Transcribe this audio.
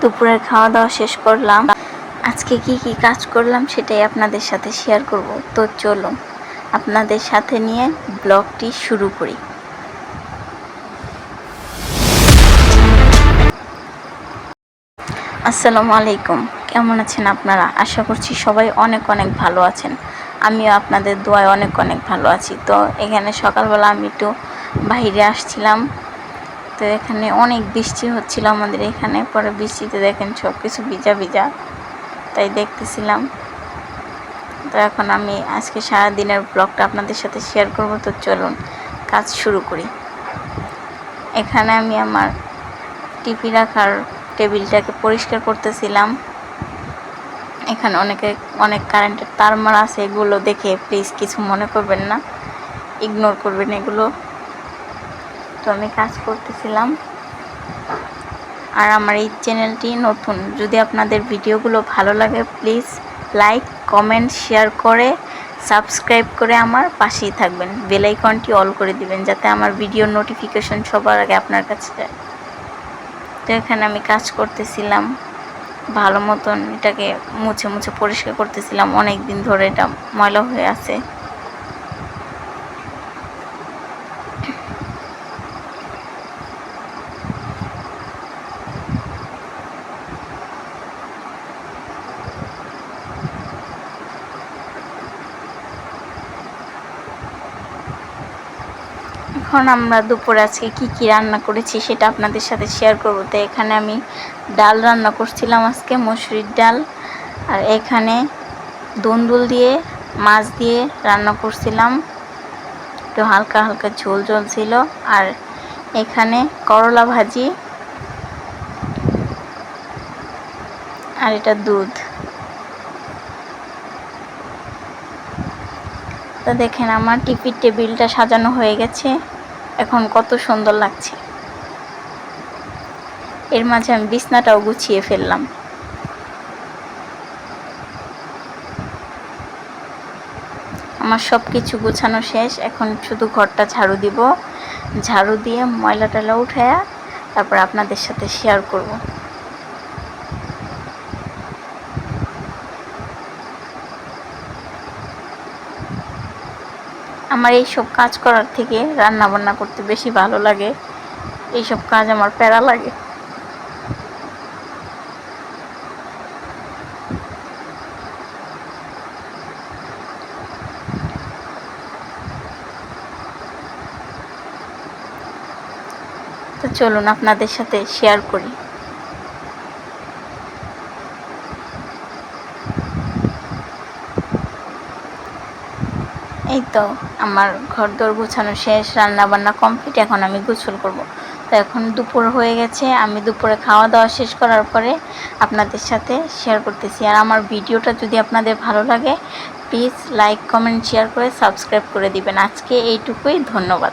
দুপুরের খাওয়া দাওয়া শেষ করলাম। আজকে কি কি কাজ করলাম সেটাই আপনাদের সাথে শেয়ার করব। তো চলুন আপনাদের সাথে নিয়ে ব্লগটি শুরু করি। আসসালামু আলাইকুম। কেমন আছেন আপনারা? আশা করছি সবাই অনেক অনেক ভালো আছেন। আমিও আপনাদের দোয়ায় অনেক অনেক ভালো আছি। তো এখানে সকালবেলা আমি একটু বাইরে আসছিলাম। তো এখানে অনেক বৃষ্টি হচ্ছিল আমাদের এখানে। পরে বৃষ্টিতে দেখেন সব কিছু ভিজা ভিজা। তাই দেখতেছিলাম। তো এখন আমি আজকে সারা দিনের ব্লগটা আপনাদের সাথে শেয়ার করব। তো চলুন, কাজ শুরু করি। এখানে আমি আমার টিপি রাখার টেবিলটাকে পরিষ্কার করতেছিলাম। এখানে অনেকে, অনেক কারেন্টের তার মারা আছে, এগুলো দেখে প্লিজ কিছু মনে করবেন না। ইগনোর করবেন এগুলো। তো আমি কাজ করতেছিলাম। আর আমার এই চ্যানেলটি নতুন। যদি আপনাদের ভিডিওগুলো ভালো লাগে, প্লিজ লাইক, কমেন্ট, শেয়ার করে সাবস্ক্রাইব করে আমার পাশেই থাকবেন। বেলাইকনটি অল করে দিবেন, যাতে আমার ভিডিওর নোটিফিকেশন সবার আগে আপনার কাছে যায়। তো এখানে আমি কাজ করতেছিলাম। ভালো মতন এটাকে মুছে মুছে পরিষ্কার করতেছিলাম। অনেক দিন ধরে এটা ময়লা হয়ে আছে। এখন আমরা দুপুরে আজকে কি কি রান্না করেছি সেটা আপনাদের সাথে শেয়ার করব। তো এখানে আমি ডাল রান্না করছিলাম আজকে, মসুরির ডাল। আর এখানে দুন্দুল দিয়ে, মাছ দিয়ে রান্না করছিলাম। একটু হালকা হালকা ঝোল ঝোল ছিল আর এখানে করলা ভাজি। আর এটা দুধ। তো দেখেন আমার টিপির টেবিলটা সাজানো হয়ে গেছে। এখন কত সুন্দর লাগছে। এর মাঝে আমি বিছনাটাও গুছিয়ে ফেললাম। আমার সব কিছু গুছানো শেষ, এখন শুধু ঘরটা ঝাড়ু দিব। ঝাড়ু দিয়ে ময়লা টয়লা উঠায়া তারপর আপনাদের সাথে শেয়ার করব। আমার এই সব কাজ করার থেকে রান্না বান্না করতে বেশি ভালো লাগে। এইসব কাজ আমার প্যারা লাগে। তো চলুন আপনাদের সাথে শেয়ার করি। এই তো, আমার ঘর দোর গুছানো শেষ রান্না বান্না কমপ্লিট এখন আমি গোসল করব। তো এখন দুপুর হয়ে গেছে, আমি দুপুরে খাওয়া দাওয়া শেষ করার পরে আপনাদের সাথে শেয়ার করতেছি। আর আমার ভিডিওটা যদি আপনাদের ভালো লাগে প্লিজ লাইক কমেন্ট শেয়ার করে সাবস্ক্রাইব করে দিবেন। আজকে এইটুকুই, ধন্যবাদ।